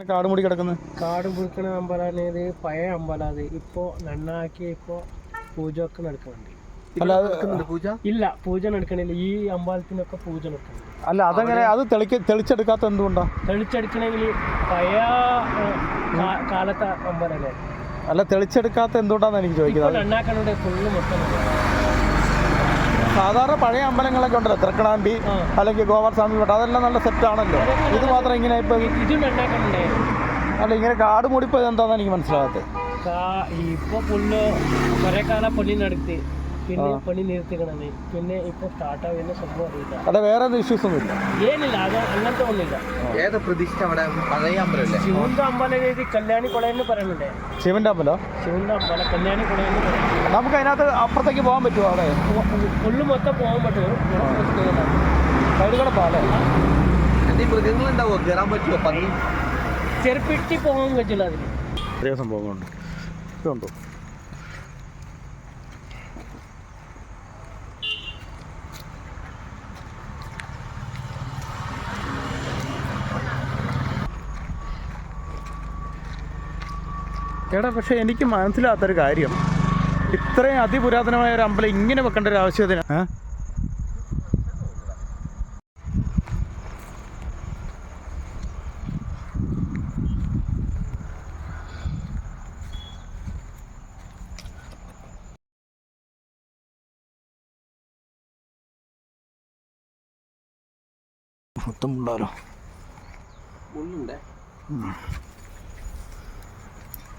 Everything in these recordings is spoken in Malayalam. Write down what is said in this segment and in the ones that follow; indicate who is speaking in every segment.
Speaker 1: കാട് മൂടി കിടക്കുന്നത്
Speaker 2: കാട് പുഴുക്കണ അമ്പലാണ് ഇത് പഴയ അമ്പലാണ് ഇപ്പോ നന്നാക്കി ഇപ്പോ പൂജ ഒക്കെ നടക്കുന്നുണ്ട്.
Speaker 1: അല്ല
Speaker 3: പൂജ?
Speaker 2: ഇല്ല പൂജ നടക്കണില്ല. ഈ അമ്പലത്തിനൊക്കെ പൂജ നടക്കുന്നുണ്ട്.
Speaker 1: അല്ല അതങ്ങനെ അത് തെളിക്ക തെളിച്ചെടുക്കാത്ത എന്തുകൊണ്ടാ?
Speaker 2: തെളിച്ചെടുക്കണമെങ്കിൽ പഴയ കാലത്തെ അമ്പലല്ലേ
Speaker 1: അല്ല? തെളിച്ചെടുക്കാത്ത എന്തുകൊണ്ടാന്ന് എനിക്ക്
Speaker 2: ഇപ്പൊ
Speaker 1: ചോദിക്കുന്നത്
Speaker 2: നന്നാക്കണുണ്ട് ഫുള്ള് മൊത്തം
Speaker 1: സാധാരണ പഴയ അമ്പലങ്ങളൊക്കെ ഉണ്ടല്ലോ. തൃക്കണാമ്പി അല്ലെങ്കിൽ ഗോപാലസ്വാമി മഠം അതെല്ലാം നല്ല സെറ്റ് ആണല്ലോ. ഇത് മാത്രം ഇങ്ങനെ ഇപ്പൊ അല്ല ഇങ്ങനെ കാട് മൂടിപ്പോയത് എന്താന്ന് എനിക്ക് മനസ്സിലാകാത്തത്
Speaker 2: ഇപ്പൊ പുല്ല് കുറെ കാലം പണി നടത്തി പിന്നെ പണി നിർത്തിക്കണമേ. പിന്നെ ഇപ്പൊ സ്റ്റാർട്ടാവുന്ന സംഭവം അറിയില്ല.
Speaker 1: അവിടെ വേറെ ഇഷ്യൂസ് ഒന്നും ഇല്ല
Speaker 2: ഏനില്ല അത് അങ്ങനത്തെ ഒന്നുമില്ല.
Speaker 3: ഏതാ പ്രതിഷ്ഠ അവിടെ? പഴയ അമ്പലല്ലേ
Speaker 2: ശിവന്റെ അമ്പലം കല്യാണി കൊളയെന്ന് പറയുന്നുണ്ട്.
Speaker 1: ശിവന്റെ അമ്പലോ?
Speaker 2: ശിവന്റെ അമ്പലം കല്യാണി കൊളയെന്ന് പറയുന്നത്
Speaker 1: നമുക്ക് അതിനകത്ത് അപ്പുറത്തേക്ക് പോകാൻ പറ്റുമോ അവിടെ?
Speaker 2: പുള്ളു മൊത്തം പോകാൻ പറ്റുമോ?
Speaker 1: സൈഡ്
Speaker 3: കൂടെ പാലേ മൃഗങ്ങളുണ്ടാവോ കയറാൻ പറ്റുമോ? പന്നി?
Speaker 2: ചെറുപ്പിട്ടി പോകാൻ പറ്റില്ല അതിന്.
Speaker 1: സംഭവം സംഭവങ്ങളുണ്ട്. ഇതുണ്ടോ? എടാ പക്ഷേ എനിക്ക് മനസ്സിലാത്തൊരു കാര്യം. ഇത്രയും അതിപുരാതനമായ ഒരു അമ്പലം ഇങ്ങനെ വെക്കേണ്ട ഒരു ആവശ്യത്തിന്? മൊത്തം ഉണ്ടാലോ
Speaker 3: മുള്ളുണ്ടേ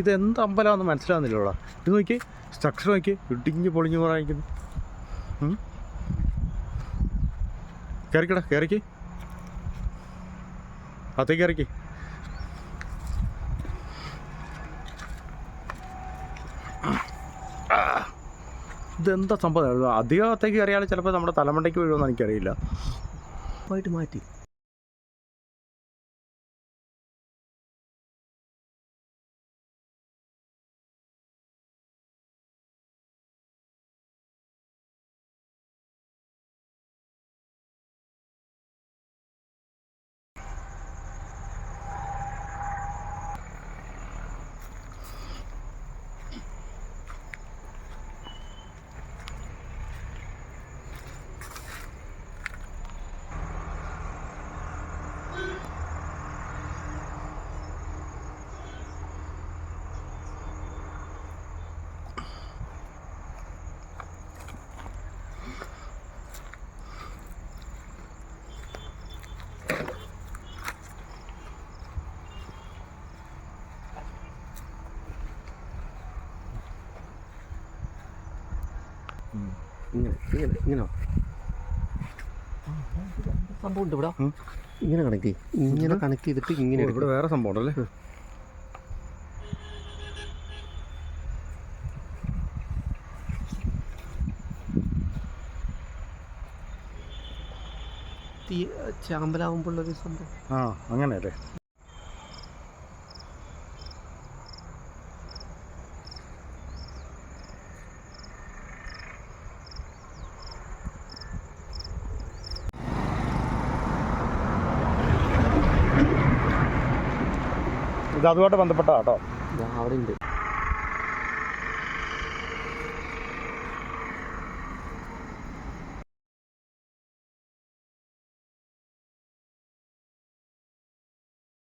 Speaker 1: ഇത് എന്ത് അമ്പലമാണെന്ന് മനസ്സിലാവുന്നില്ലോടാ? ഇത് നോക്കി സ്ട്രക്ചർ നോക്കി ഇടിഞ്ഞ് പൊളിഞ്ഞ് പറയുന്നു കയറിക്കടാ കയറിക്ക് അത്തേക്ക് കയറിക്ക് ഇതെന്താ സംഭവം? അധികം അത്തേക്ക് കയറിയാൽ ചിലപ്പോൾ നമ്മുടെ തലമുണ്ടയ്ക്ക് വീഴുമെന്ന് എനിക്കറിയില്ല.
Speaker 3: മാറ്റി. ഇങ്ങനെ ഇങ്ങനെ ഇങ്ങനെ? സംഭവം ഉണ്ട് ഇവിടെ ഇങ്ങനെ കണക്ട് ചെയ്യും. ഇങ്ങനെ കണക്ട് ചെയ്തിട്ട് ഇങ്ങനെ
Speaker 1: ഇവിടെ വേറെ സംഭവം ഉണ്ടല്ലേ?
Speaker 3: ചാമ്പലാവുമ്പോഴുള്ളൊരു സംഭവം.
Speaker 1: ആ അങ്ങനെയല്ലേ? ഇത് അതുമായിട്ട് ബന്ധപ്പെട്ട കേട്ടോ.
Speaker 3: അവിടെ ഉണ്ട്